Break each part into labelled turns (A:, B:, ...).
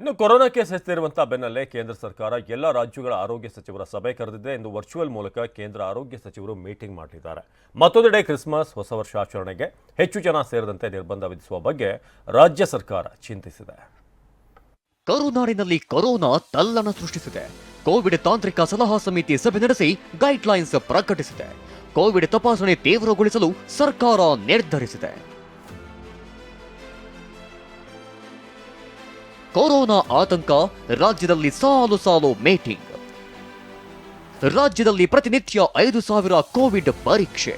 A: ಇನ್ನು corona case ಹೆಚ್ಚುತ್ತಿರುವಂತಹ ಬೆನ್ನಲ್ಲೇ ಕೇಂದ್ರ ಸರ್ಕಾರ ಎಲ್ಲ ರಾಜ್ಯಗಳ ಆರೋಗ್ಯ ಸಚಿವರ ಸಭೆ ಕರೆದಿದೆ ಎಂದು ವರ್ಚುವಲ್ ಮೂಲಕ ಕೇಂದ್ರ ಆರೋಗ್ಯ ಸಚಿವರು ಮೀಟಿಂಗ್ ಮಾಡಲಿದ್ದಾರೆ. ಮತ್ತೊಂದೆಡೆ ಕ್ರಿಸ್ಮಸ್ ಹೊಸ ವರ್ಷಾಚರಣೆಗೆ ಹೆಚ್ಚು ಜನ ಸೇರದಂತೆ ನಿರ್ಬಂಧ ವಿಧಿಸುವ ಬಗ್ಗೆ ರಾಜ್ಯ ಸರ್ಕಾರ ಚಿಂತಿಸಿದೆ.
B: ಕರುನಾಡಿನಲ್ಲಿ ಕೊರೋನಾ ತಲ್ಲಣ ಸೃಷ್ಟಿಸಿದೆ. ಕೋವಿಡ್ ತಾಂತ್ರಿಕ ಸಲಹಾ ಸಮಿತಿ ಸಭೆ ನಡೆಸಿ ಗೈಡ್ಲೈನ್ಸ್ ಪ್ರಕಟಿಸಿದೆ. ಕೋವಿಡ್ ತಪಾಸಣೆ ತೀವ್ರಗೊಳಿಸಲು ಸರ್ಕಾರ ನಿರ್ಧರಿಸಿದೆ. ಕೊರೋನಾ ಆತಂಕ, ರಾಜ್ಯದಲ್ಲಿ ಸಾಲು ಸಾಲು ಮೀಟಿಂಗ್. ರಾಜ್ಯದಲ್ಲಿ ಪ್ರತಿನಿತ್ಯ ಐದು ಸಾವಿರ ಕೋವಿಡ್ ಪರೀಕ್ಷೆ.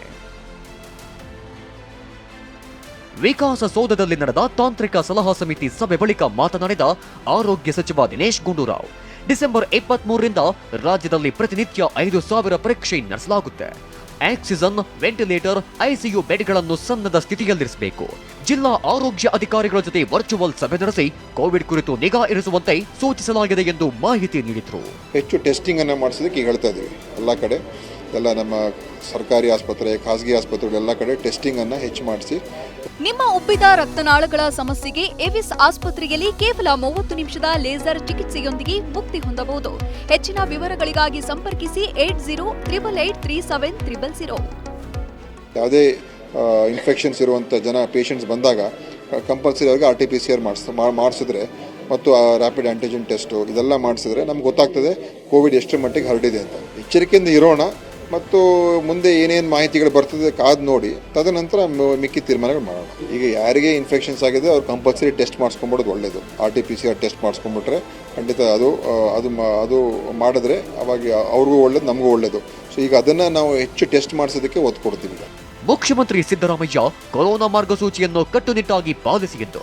B: ವಿಕಾಸಸೌಧದಲ್ಲಿ ನಡೆದ ತಾಂತ್ರಿಕ ಸಲಹಾ ಸಮಿತಿ ಸಭೆ ಬಳಿಕ ಮಾತನಾಡಿದ ಆರೋಗ್ಯ ಸಚಿವ ದಿನೇಶ್ ಗುಂಡೂರಾವ್, ಡಿಸೆಂಬರ್ ಇಪ್ಪತ್ತ್ ಮೂರರಿಂದ ರಾಜ್ಯದಲ್ಲಿ ಪ್ರತಿನಿತ್ಯ ಐದು ಸಾವಿರ ಪರೀಕ್ಷೆ ನಡೆಸಲಾಗುತ್ತೆ. ಆಕ್ಸಿಜನ್, ವೆಂಟಿಲೇಟರ್, ಐಸಿಯು ಬೆಡ್ಗಳನ್ನು ಸನ್ನದ ಸ್ಥಿತಿಯಲ್ಲಿರಿಸಬೇಕು. ಜಿಲ್ಲಾ ಆರೋಗ್ಯ ಅಧಿಕಾರಿಗಳ ಜೊತೆ ವರ್ಚುವಲ್ ಸಭೆ ನಡೆಸಿ ಕೋವಿಡ್ ಕುರಿತು ನಿಗಾ ಇರಿಸುವಂತೆ ಸೂಚಿಸಲಾಗಿದೆ ಎಂದು ಮಾಹಿತಿ ನೀಡಿದರು.
C: ಹೆಚ್ಚು ಟೆಸ್ಟಿಂಗ್ ಅನ್ನು ಮಾಡಿಸೋದಕ್ಕೆ ಹೇಳ್ತಾ ಇದ್ದೀವಿ, ಎಲ್ಲ ಕಡೆ. ಎಲ್ಲ ನಮ್ಮ ಸರ್ಕಾರಿ ಆಸ್ಪತ್ರೆ ಖಾಸಗಿ ಆಸ್ಪತ್ರೆಗಳೆಲ್ಲ ಕಡೆ ಟೆಸ್ಟಿಂಗನ್ನು ಹೆಚ್ಚು ಮಾಡಿಸಿ.
D: ನಿಮ್ಮ ಉಬ್ಬಿದ ರಕ್ತನಾಳಗಳ ಸಮಸ್ಯೆಗೆ ಎವಿಸ್ ಆಸ್ಪತ್ರೆಯಲ್ಲಿ ಕೇವಲ ಮೂವತ್ತು ನಿಮಿಷದ ಲೇಸರ್ ಚಿಕಿತ್ಸೆಯೊಂದಿಗೆ ಮುಕ್ತಿ ಹೊಂದಬಹುದು. ಹೆಚ್ಚಿನ ವಿವರಗಳಿಗಾಗಿ ಸಂಪರ್ಕಿಸಿ eight zero triple eight three seven triple zero.
C: ಯಾವುದೇ ಇನ್ಫೆಕ್ಷನ್ಸ್ ಇರುವಂಥ ಜನ ಪೇಷಂಟ್ಸ್ ಬಂದಾಗ ಕಂಪಲ್ಸರಿ ಅವ್ರಿಗೆ R T P C R ಮಾಡಿಸ್ ಮಾಡಿಸಿದ್ರೆ ಮತ್ತು ರ್ಯಾಪಿಡ್ ಆ್ಯಂಟಿಜೆನ್ ಟೆಸ್ಟು ಇದೆಲ್ಲ ಮಾಡಿಸಿದ್ರೆ ನಮ್ಗೆ ಗೊತ್ತಾಗ್ತದೆ ಕೋವಿಡ್ ಎಷ್ಟು ಮಟ್ಟಿಗೆ ಹರಡಿದೆ ಅಂತ. ಎಚ್ಚರಿಕೆಯಿಂದ ಇರೋಣ. ಮತ್ತು ಮುಂದೆ ಏನೇನು ಮಾಹಿತಿಗಳು ಬರ್ತದೆ ಕಾದು ನೋಡಿ. ತದನಂತರ ಮಿಕ್ಕಿ ತೀರ್ಮಾನಗಳು ಮಾಡೋಣ. ಈಗ ಯಾರಿಗೆ ಇನ್ಫೆಕ್ಷನ್ಸ್ ಆಗಿದೆ ಅವ್ರು ಕಂಪಲ್ಸರಿ ಟೆಸ್ಟ್ ಮಾಡಿಸ್ಕೊಂಬಿಡೋದು ಒಳ್ಳೇದು. R T P C R test ಮಾಡಿಸ್ಕೊಂಬಿಟ್ರೆ ಖಂಡಿತ ಅದು ಅದು ಅದು ಮಾಡಿದ್ರೆ ಅವಾಗ ಅವ್ರಿಗೂ ಒಳ್ಳೇದು, ನಮಗೂ ಒಳ್ಳೇದು. ಸೊ ಈಗ ಅದನ್ನು ನಾವು ಹೆಚ್ಚು ಟೆಸ್ಟ್ ಮಾಡಿಸೋದಕ್ಕೆ ಒತ್ತು ಕೊಡ್ತೀವಿ
B: ಮುಖ್ಯಮಂತ್ರಿ ಸಿದ್ದರಾಮಯ್ಯ ಕೊರೋನಾ ಮಾರ್ಗಸೂಚಿಯನ್ನು ಕಟ್ಟುನಿಟ್ಟಾಗಿ ಪಾಲಿಸಿ ಎಂದು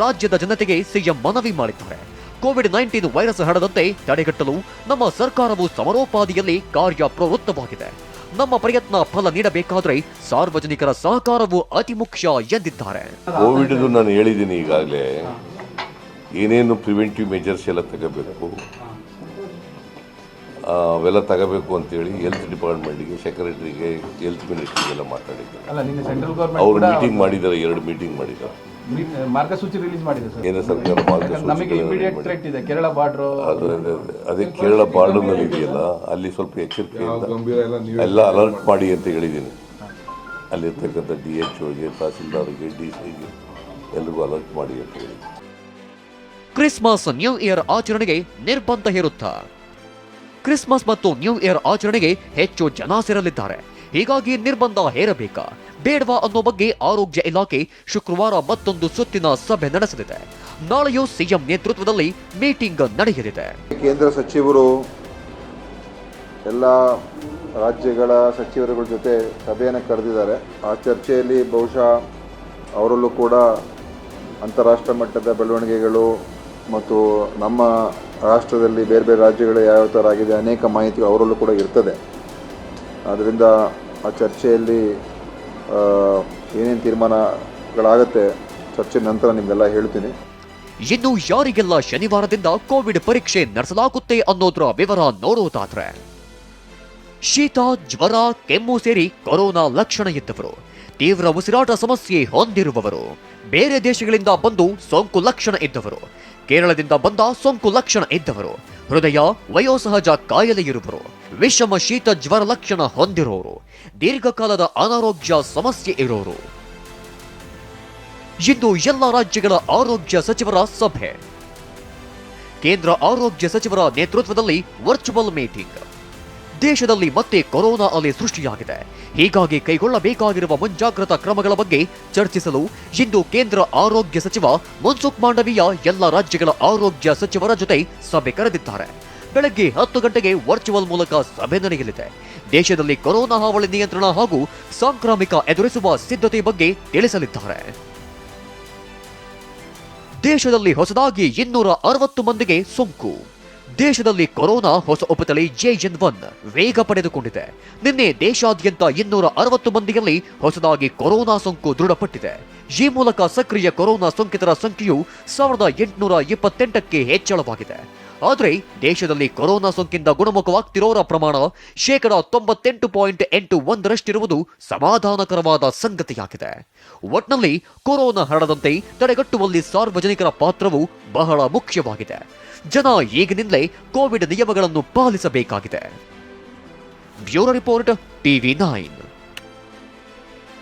B: ರಾಜ್ಯದ ಜನತೆಗೆ ಸಿಎಂ ಮನವಿ ಮಾಡಿದ್ದಾರೆ. ಕೋವಿಡ್ ನೈನ್ಟೀನ್ ವೈರಸ್ ಹರಡದಂತೆ ತಡೆಗಟ್ಟಲು ನಮ್ಮ ಸರ್ಕಾರವು ಸಮರೋಪಾದಿಯಲ್ಲಿ ಕಾರ್ಯ ಪ್ರವೃತ್ತವಾಗಿದೆ. ನಮ್ಮ ಪ್ರಯತ್ನ ಫಲ ನೀಡಬೇಕಾದ್ರೆ ಸಾರ್ವಜನಿಕರ ಸಹಕಾರವು ಅತಿ ಮುಖ್ಯ ಎಂದಿದ್ದಾರೆ.
E: ಕೋವಿಡ್ ನಾನು ಹೇಳಿದ್ದೀನಿ ಈಗಾಗಲೇ. ಏನೇನು ಪ್ರಿವೆಂಟಿವ್ ಮೆಜರ್ಸ್ ಎಲ್ಲ ತಗೋಬೇಕು ಅವೆಲ್ಲ ತಗೋಬೇಕು ಅಂತೇಳಿ ಹೆಲ್ತ್ ಡಿಪಾರ್ಟ್ಮೆಂಟ್ಗೆ ಸೆಕ್ರೆಟರಿಗೆ ಹೆಲ್ತ್ ಮಿನಿಸ್ಟ್ರಿಗೆಲ್ಲ ಮಾತಾಡಿದ್ದಾರೆ. ಅವರು ಮೀಟಿಂಗ್ ಮಾಡಿದ್ದಾರೆ ಎರಡು ಮೀಟಿಂಗ್ ಮಾಡಿದ್ದಾರೆ.
F: ಮಾರ್ಗಸೂಚಿ ರಿಲೀಸ್ ಮಾಡಿದೆ ಸರ್.
E: ಕೇಂದ್ರ ಸರ್ಕಾರ
F: ಯಾಕಂದ್ರೆ ನಮಗೆ ಇಮಿಡಿಯೇಟ್ ಥ್ರೆಟ್ ಇದೆ. ಕೇರಳ ಬಾರ್ಡ್ರು
E: ಅದು ಅದೇ- ಅದೇ- ಅದೇ ಕೇರಳ ಬಾರ್ಡರ್ನಲ್ಲಿ ಇದೆಯಲ್ಲ ಅಲ್ಲಿ ಸ್ವಲ್ಪ ಎಚ್ಚರಿಕೆಯಿಂದ ಎಲ್ಲ ಅಲರ್ಟ್ ಮಾಡಿ ಅಂತ ಹೇಳಿದ್ದೀನಿ. ಅಲ್ಲಿರ್ತಕ್ಕಂಥ ಡಿ ಎಚ್ ಓಗೆ ತಹಸೀಲ್ದಾರ್ಗೆ ಡಿ ಸಿಗೆ ಎಲ್ರಿಗೂ ಅಲರ್ಟ್ ಮಾಡಿ ಅಂತ ಹೇಳಿ
B: ಕ್ರಿಸ್ಮಸ್ ನ್ಯೂ ಇಯರ್ ಆಚರಣೆಗೆ ನಿರ್ಬಂಧ ಹೇರುತ್ತಾ. ಕ್ರಿಸ್ಮಸ್ ಮತ್ತು ನ್ಯೂ ಇಯರ್ ಆಚರಣೆಗೆ ಹೆಚ್ಚು ಜನ ಸೇರಲಿದ್ದಾರೆ. ಹೀಗಾಗಿ ನಿರ್ಬಂಧ ಹೇರಬೇಕಾ. ಬೇಡವಾ ಅನ್ನೋ ಬಗ್ಗೆ ಆರೋಗ್ಯ ಇಲಾಖೆ ಶುಕ್ರವಾರ ಮತ್ತೊಂದು ಸುತ್ತಿನ ಸಭೆ ನಡೆಸಲಿದೆ. ನಾಳೆಯೂ ಸಿಎಂ ನೇತೃತ್ವದಲ್ಲಿ ಮೀಟಿಂಗ್ ನಡೆಯಲಿದೆ.
C: ಕೇಂದ್ರ ಸಚಿವರು ಎಲ್ಲ ರಾಜ್ಯಗಳ ಸಚಿವರುಗಳ ಜೊತೆ ಸಭೆಯನ್ನು ಕರೆದಿದ್ದಾರೆ. ಆ ಚರ್ಚೆಯಲ್ಲಿ ಬಹುಶಃ ಅವರಲ್ಲೂ ಕೂಡ ಅಂತಾರಾಷ್ಟ್ರ ಮಟ್ಟದ ಬೆಳವಣಿಗೆಗಳು ಮತ್ತು ನಮ್ಮ ರಾಷ್ಟ್ರದಲ್ಲಿ ಬೇರೆ ಬೇರೆ ರಾಜ್ಯಗಳು ಯಾವ ಥರ ಆಗಿದೆ ಅನೇಕ ಮಾಹಿತಿ ಅವರಲ್ಲೂ ಕೂಡ ಇರ್ತದೆ. ಆದ್ದರಿಂದ ಆ ಚರ್ಚೆಯಲ್ಲಿ ಏನೇನು ತೀರ್ಮಾನಗಳಾಗತ್ತೆ ಚರ್ಚೆ ನಂತರ ನಿಮಗೆಲ್ಲ ಹೇಳ್ತೀನಿ.
B: ಇನ್ನು ಯಾರಿಗೆಲ್ಲ ಶನಿವಾರದಿಂದ ಕೋವಿಡ್ ಪರೀಕ್ಷೆ ನಡೆಸಲಾಗುತ್ತೆ ಅನ್ನೋದ್ರ ವಿವರ ನೋಡೋದಾದ್ರೆ, ಶೀತ, ಜ್ವರ, ಕೆಮ್ಮು ಸೇರಿ ಕೊರೋನಾ ಲಕ್ಷಣ ಇದ್ದವರು. ತೀವ್ರ ಉಸಿರಾಟ ಸಮಸ್ಯೆ ಹೊಂದಿರುವವರು. ಬೇರೆ ದೇಶಗಳಿಂದ ಬಂದು ಸೋಂಕು ಲಕ್ಷಣ ಇದ್ದವರು. ಕೇರಳದಿಂದ ಬಂದ ಸೋಂಕು ಲಕ್ಷಣ ಇದ್ದವರು. ಹೃದಯ, ವಯೋಸಹಜ ಕಾಯಿಲೆ ಇರುವರು. ವಿಷಮ, ಶೀತ, ಜ್ವರ ಲಕ್ಷಣ ಹೊಂದಿರೋರು. ದೀರ್ಘಕಾಲದ ಅನಾರೋಗ್ಯ ಸಮಸ್ಯೆ ಇರೋರು. ಇಂದು ಎಲ್ಲ ರಾಜ್ಯಗಳ ಆರೋಗ್ಯ ಸಚಿವರ ಸಭೆ. ಕೇಂದ್ರ ಆರೋಗ್ಯ ಸಚಿವರ ನೇತೃತ್ವದಲ್ಲಿ ವರ್ಚುವಲ್ ಮೀಟಿಂಗ್ ದೇಶದಲ್ಲಿ ಮತ್ತೆ ಕೊರೋನಾ ಅಲೆ ಸೃಷ್ಟಿಯಾಗಿದೆ. ಹೀಗಾಗಿ ಕೈಗೊಳ್ಳಬೇಕಾಗಿರುವ ಮುಂಜಾಗ್ರತಾ ಕ್ರಮಗಳ ಬಗ್ಗೆ ಚರ್ಚಿಸಲು ಇಂದು ಕೇಂದ್ರ ಆರೋಗ್ಯ ಸಚಿವ ಮನ್ಸುಖ್ ಮಾಂಡವೀಯ ಎಲ್ಲ ರಾಜ್ಯಗಳ ಆರೋಗ್ಯ ಸಚಿವರ ಜೊತೆ ಸಭೆ ಕರೆದಿದ್ದಾರೆ. ಬೆಳಗ್ಗೆ ಹತ್ತು ಗಂಟೆಗೆ ವರ್ಚುವಲ್ ಮೂಲಕ ಸಭೆ ನಡೆಯಲಿದೆ. ದೇಶದಲ್ಲಿ ಕೊರೋನಾ ಹಾವಳಿ ನಿಯಂತ್ರಣ ಹಾಗೂ ಸಾಂಕ್ರಾಮಿಕ ಎದುರಿಸುವ ಸಿದ್ಧತೆ ಬಗ್ಗೆ ತಿಳಿಸಲಿದ್ದಾರೆ. ದೇಶದಲ್ಲಿ ಹೊಸದಾಗಿ ಇನ್ನೂರ ಅರವತ್ತು ಮಂದಿಗೆ ಸೋಂಕು. ದೇಶದಲ್ಲಿ ಕೊರೋನಾ ಹೊಸ ಉಪತಳಿ ಜೆನ್ ಒನ್ ವೇಗ ಪಡೆದುಕೊಂಡಿದೆ. ನಿನ್ನೆ ದೇಶಾದ್ಯಂತ ಇನ್ನೂರ ಅರವತ್ತು ಮಂದಿಯಲ್ಲಿ ಹೊಸದಾಗಿ ಕೊರೋನಾ ಸೋಂಕು ದೃಢಪಟ್ಟಿದೆ. ಈ ಮೂಲಕ ಸಕ್ರಿಯ ಕೊರೋನಾ ಸೋಂಕಿತರ ಸಂಖ್ಯೆಯು ಸಾವಿರದ ಎಂಟುನೂರ ಇಪ್ಪತ್ತೆಂಟಕ್ಕೆ ಹೆಚ್ಚಳವಾಗಿದೆ. ಆದರೆ ದೇಶದಲ್ಲಿ ಕೊರೋನಾ ಸೋಂಕಿಂದ ಗುಣಮುಖವಾಗ್ತಿರೋರ ಪ್ರಮಾಣ ಶೇಕಡ ತೊಂಬತ್ತೆಂಟು ಪಾಯಿಂಟ್ ಎಂಟು ಒಂದರಷ್ಟಿರುವುದು ಸಮಾಧಾನಕರವಾದ ಸಂಗತಿಯಾಗಿದೆ. ಒಟ್ನಲ್ಲಿ ಕೊರೋನಾ ಹರಡದಂತೆ ತಡೆಗಟ್ಟುವಲ್ಲಿ ಸಾರ್ವಜನಿಕರ ಪಾತ್ರವು ಬಹಳ ಮುಖ್ಯವಾಗಿದೆ. ಜನ ಈಗಿನಿಂದಲೇ ಕೋವಿಡ್ ನಿಯಮಗಳನ್ನು ಪಾಲಿಸಬೇಕಾಗಿದೆ. Bureau report TV nine.